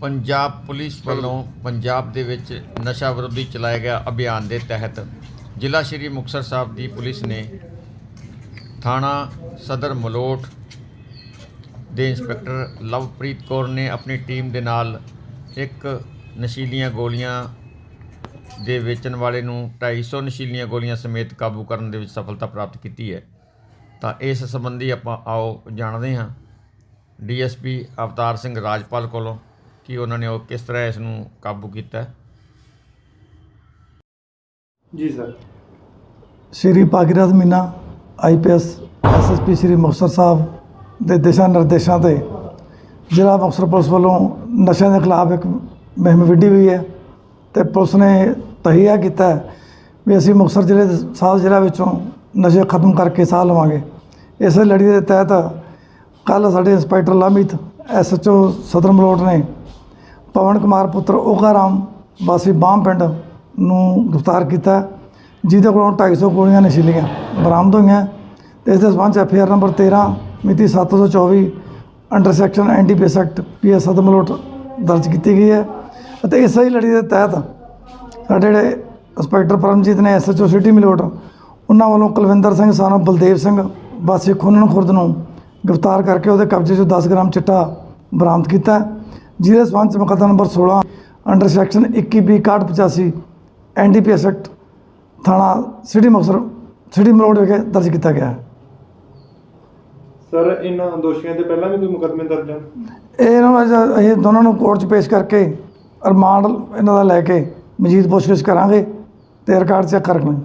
Punjab police ਵੱਲੋਂ ਪੰਜਾਬ ਦੇ ਵਿੱਚ ਨਸ਼ਾ ਵਿਰੋਧੀ ਚਲਾਇਆ ਗਿਆ ਅਭਿਆਨ ਦੇ ਤਹਿਤ ਜ਼ਿਲ੍ਹਾ ਸ਼੍ਰੀ ਮੁਕਤਸਰ ਸਾਹਿਬ ਦੀ ਪੁਲਿਸ ਨੇ ਥਾਣਾ ਸਦਰ ਮਲੋਟ ਦੇ ਇੰਸਪੈਕਟਰ ਲਵਪ੍ਰੀਤ ਕੌਰ ਨੇ ਆਪਣੀ ਟੀਮ ਦੇ ਨਾਲ ਇੱਕ ਨਸ਼ੀਲੀਆਂ ਗੋਲੀਆਂ ਦੇ ਵੇਚਣ ਵਾਲੇ ਨੂੰ 250 ਨਸ਼ੀਲੀਆਂ ਗੋਲੀਆਂ ਸਮੇਤ ਕਾਬੂ ਕਰਨ ਦੇ ਵਿੱਚ ਸਫਲਤਾ ਪ੍ਰਾਪਤ ਕੀਤੀ ਹੈ। ਤਾਂ ਇਸ ਸੰਬੰਧੀ ਆਪਾਂ ਆਓ ਜਾਣਦੇ ਹਾਂ ਡੀਐਸਪੀ ਅਵਤਾਰ ਸਿੰਘ ਰਾਜਪਾਲ ਕੋਲੋਂ। ਕਿ ਉਹਨਾਂ ਨੇ ਉਹ ਕਿਸ ਤਰ੍ਹਾਂ ਇਸ ਨੂੰ ਕਾਬੂ ਕੀਤਾ? ਜੀ sir. Shri Bhagirath Meena IPS SSP Shri Muktsar Sahib ਦੇ ਦਿਸ਼ਾ ਨਿਰਦੇਸ਼ਾਂ ਤੇ ਜ਼ਿਲ੍ਹਾ ਮੁਕਤਸਰ ਪੁਲਿਸ ਵੱਲੋਂ ਨਸ਼ਿਆਂ ਦੇ ਖਿਲਾਫ ਇੱਕ ਮੁਹਿੰਮ ਵਿੱਢੀ ਹੋਈ ਹੈ ਤੇ ਪੁਲਿਸ ਨੇ ਤਹੀਆ ਕੀਤਾ ਹੈ ਵੀ ਅਸੀਂ ਮੁਕਤਸਰ ਜ਼ਿਲ੍ਹੇ ਦੇ ਸਾਲ ਜ਼ਿਲ੍ਹਾ ਵਿੱਚੋਂ ਨਸ਼ੇ ਖਤਮ ਕਰਕੇ ਸਾਹ ਲਵਾਂਗੇ। ਇਸੇ ਲੜੀ ਦੇ ਤਹਿਤ ਕੱਲ ਸਾਡੇ ਇੰਸਪੈਕਟਰ ਲਾਮਿਤ ਐਸਐਚਓ ਸਦਰ ਮਲੋਟ ਨੇ ਪਵਨ ਕੁਮਾਰ ਪੁੱਤਰ ਓਕਾ ਰਾਮ ਵਾਸੀ ਬਾਮ ਪਿੰਡ ਨੂੰ ਗ੍ਰਿਫਤਾਰ ਕੀਤਾ। ਜਿਹਦੇ ਕੋਲੋਂ 250 ਗੋਲੀਆਂ ਨਸ਼ੀਲੀਆਂ ਬਰਾਮਦ ਹੋਈਆਂ। ਤੇ ਇਸ ਦੇ ਸਬੰਧ ਚ ਐਫਆਰ ਨੰਬਰ 13 ਮਿਤੀ 724 under section NDPS act PS ਸਦਮਲੋਟ ਦਰਜ ਕੀਤੀ ਗਈ ਹੈ। ਅਤੇ ਇਸ ਹੀ ਲੜੀ ਦੇ ਤਹਿਤ ਸਾਡੇ ਜਿਹੜੇ ਇੰਸਪੈਕਟਰ ਪਰਮਜੀਤ ਨੇ ਐਸਐਚਓ ਸਿਟੀ ਮਲੋਟ, ਉਹਨਾਂ ਵੱਲੋਂ ਕੁਲਵਿੰਦਰ ਸਿੰਘ, ਸਾਨੂੰ ਬਲਦੇਵ ਸਿੰਘ ਵਾਸੀ ਖੁੰਨਣ ਖੁਰਦ ਨੂੰ ਗ੍ਰਿਫਤਾਰ ਕਰਕੇ ਉਹਦੇ ਕਬਜ਼ੇ 'ਚੋਂ 10 ਗ੍ਰਾਮ ਚਿੱਟਾ ਬਰਾਮਦ ਕੀਤਾ। ਜਿਹਦੇ ਸਬੰਧ 'ਚ ਮੁਕੱਦਮਾ number 16 under section 21 B 6185 NDPS act ਥਾਣਾ ਸਿਟੀ ਮੁਕਤਸਰ ਸਿਟੀ ਮਲੋਟ ਵਿਖੇ ਦਰਜ ਕੀਤਾ ਗਿਆ ਹੈ। ਸਰ ਇਹਨਾਂ ਦੋਸ਼ੀਆਂ ਤੇ ਪਹਿਲਾਂ ਵੀ ਕੋਈ ਮੁਕੱਦਮੇ ਦਰਜ ਹਨ? ਇਹ ਇਹਨਾਂ ਨੂੰ ਅੱਜ ਅਸੀਂ ਦੋਨਾਂ ਨੂੰ ਕੋਰਟ 'ਚ ਪੇਸ਼ ਕਰਕੇ ਰਿਮਾਂਡ ਇਹਨਾਂ ਦਾ ਲੈ ਕੇ ਮਜੀਦ ਪੁੱਛਗਿੱਛ ਕਰਾਂਗੇ ਤੇ ਰਿਕਾਰਡ ਚੈੱਕ ਕਰਾਂਗੇ